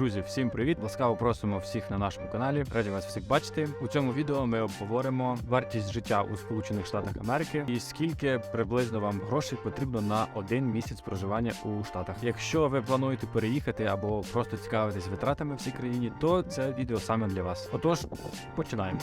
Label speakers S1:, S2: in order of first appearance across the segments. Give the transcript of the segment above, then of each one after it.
S1: Друзі, всім привіт! Ласкаво просимо всіх на нашому каналі. Раді вас всіх бачити. У цьому відео ми обговоримо вартість життя у Сполучених Штатах Америки і скільки приблизно вам грошей потрібно на один місяць проживання у Штатах. Якщо ви плануєте переїхати або просто цікавитесь витратами в цій країні, то це відео саме для вас. Отож, починаємо.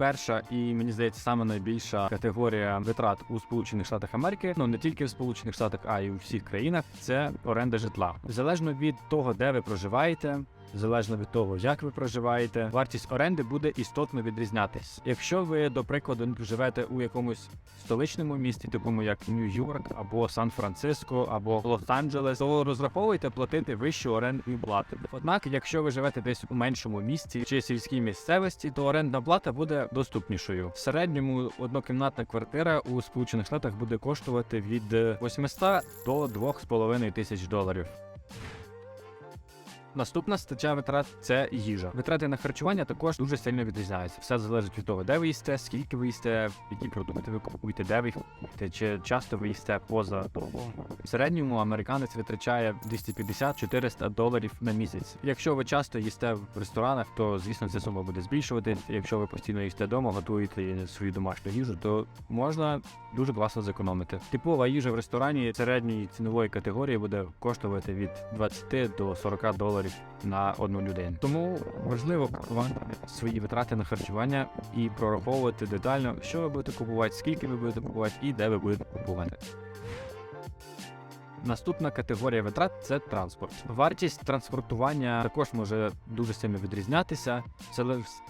S1: Перша і мені здається саме найбільша категорія витрат у Сполучених Штатах Америки, ну не тільки в Сполучених Штатах, а й у всіх країнах. Це оренда житла. Залежно від того, де ви проживаєте. Залежно від того, як ви проживаєте, вартість оренди буде істотно відрізнятись. Якщо ви, до прикладу, живете у якомусь столичному місті, такому як Нью-Йорк або Сан-Франциско, або Лос-Анджелес, то розраховуйте платити вищу орендну плату. Однак, якщо ви живете десь у меншому місті чи сільській місцевості, то орендна плата буде доступнішою. В середньому однокімнатна квартира у Сполучених Штатах буде коштувати від 800 до 2,5 тисяч доларів. Наступна стаття витрат це їжа. Витрати на харчування також дуже сильно відрізняються. Все залежить від того, де ви їсте, скільки ви їсте, які продукти ви купуєте, де ви їх купуєте, чи часто ви їсте поза домом. В середньому американець витрачає 250-400 доларів на місяць. Якщо ви часто їсте в ресторанах, то звісно ця сума буде збільшувати. Якщо ви постійно їсте вдома, готуєте свою домашню їжу, то можна дуже класно зекономити. Типова їжа в ресторані середньої цінової категорії буде коштувати від 20 до 40 доларів на одну людину. Тому важливо планувати свої витрати на харчування і прораховувати детально, що ви будете купувати, скільки ви будете купувати і де ви будете купувати. Наступна категорія витрат це транспорт. Вартість транспортування також може дуже сильно відрізнятися. Це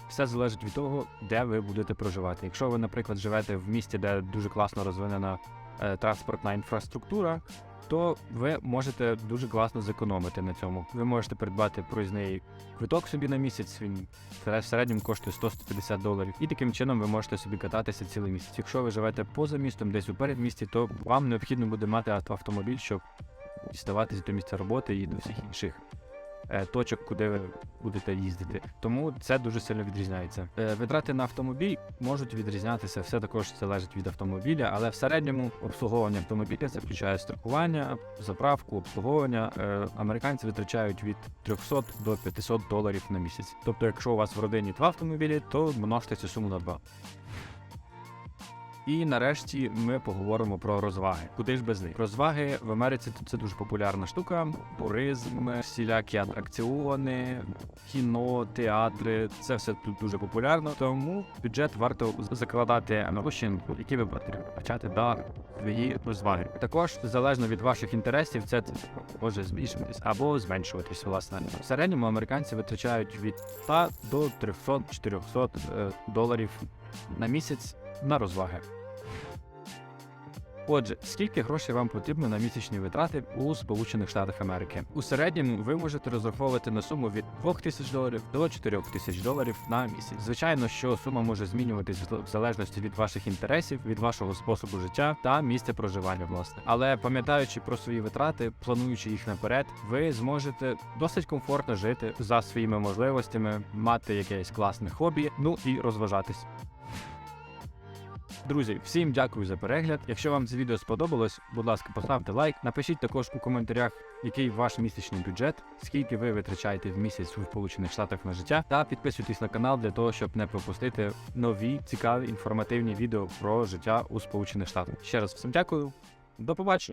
S1: все залежить від того, де ви будете проживати. Якщо ви, наприклад, живете в місті, де дуже класно розвинена е, транспортна інфраструктура, то ви можете дуже класно зекономити на цьому. Ви можете придбати проїзний квиток собі на місяць. Він в середньому коштує 100-150 доларів. І таким чином ви можете собі кататися цілий місяць. Якщо ви живете поза містом, десь у передмісті, то вам необхідно буде мати ав- автомобіль, щоб діставатися до місця роботи і до всіх інших. Е, Точок, куди ви будете їздити, тому це дуже сильно відрізняється. Е, Витрати на автомобіль можуть відрізнятися, все також залежить від автомобіля, але в середньому обслуговування автомобіля це включає страхування, заправку, обслуговування. Е, Американці витрачають від 300 до 500 доларів на місяць. Тобто, якщо у вас в родині два автомобілі, то множте цю суму на два. І нарешті ми поговоримо про розваги. Куди ж без них? Розваги в Америці це дуже популярна штука. Туризм, всілякі атракціони, кіно, театри. Це все тут дуже популярно. Тому бюджет варто закладати на гроші, які ви витрачати на свої розваги. Також залежно від ваших інтересів, це може збільшуватись або зменшуватись. Власне, в середньому американці витрачають від 100 до 300-400 е, доларів на місяць на розваги. Отже, скільки грошей вам потрібно на місячні витрати у Сполучених Штатах Америки? У середньому ви можете розраховувати на суму від 2 тисяч доларів до 4 тисяч доларів на місяць. Звичайно, що сума може змінюватись в залежності від ваших інтересів, від вашого способу життя та місця проживання, власне. Але пам'ятаючи про свої витрати, плануючи їх наперед, ви зможете досить комфортно жити за своїми можливостями, мати якесь класне хобі, ну і розважатись. Друзі, всім дякую за перегляд. Якщо вам це відео сподобалось, будь ласка, поставте лайк. Напишіть також у коментарях, який ваш місячний бюджет, скільки ви витрачаєте в місяць у Сполучених Штатах на життя, та підписуйтесь на канал для того, щоб не пропустити нові цікаві інформативні відео про життя у Сполучених Штатах. Ще раз всім дякую, до побачення.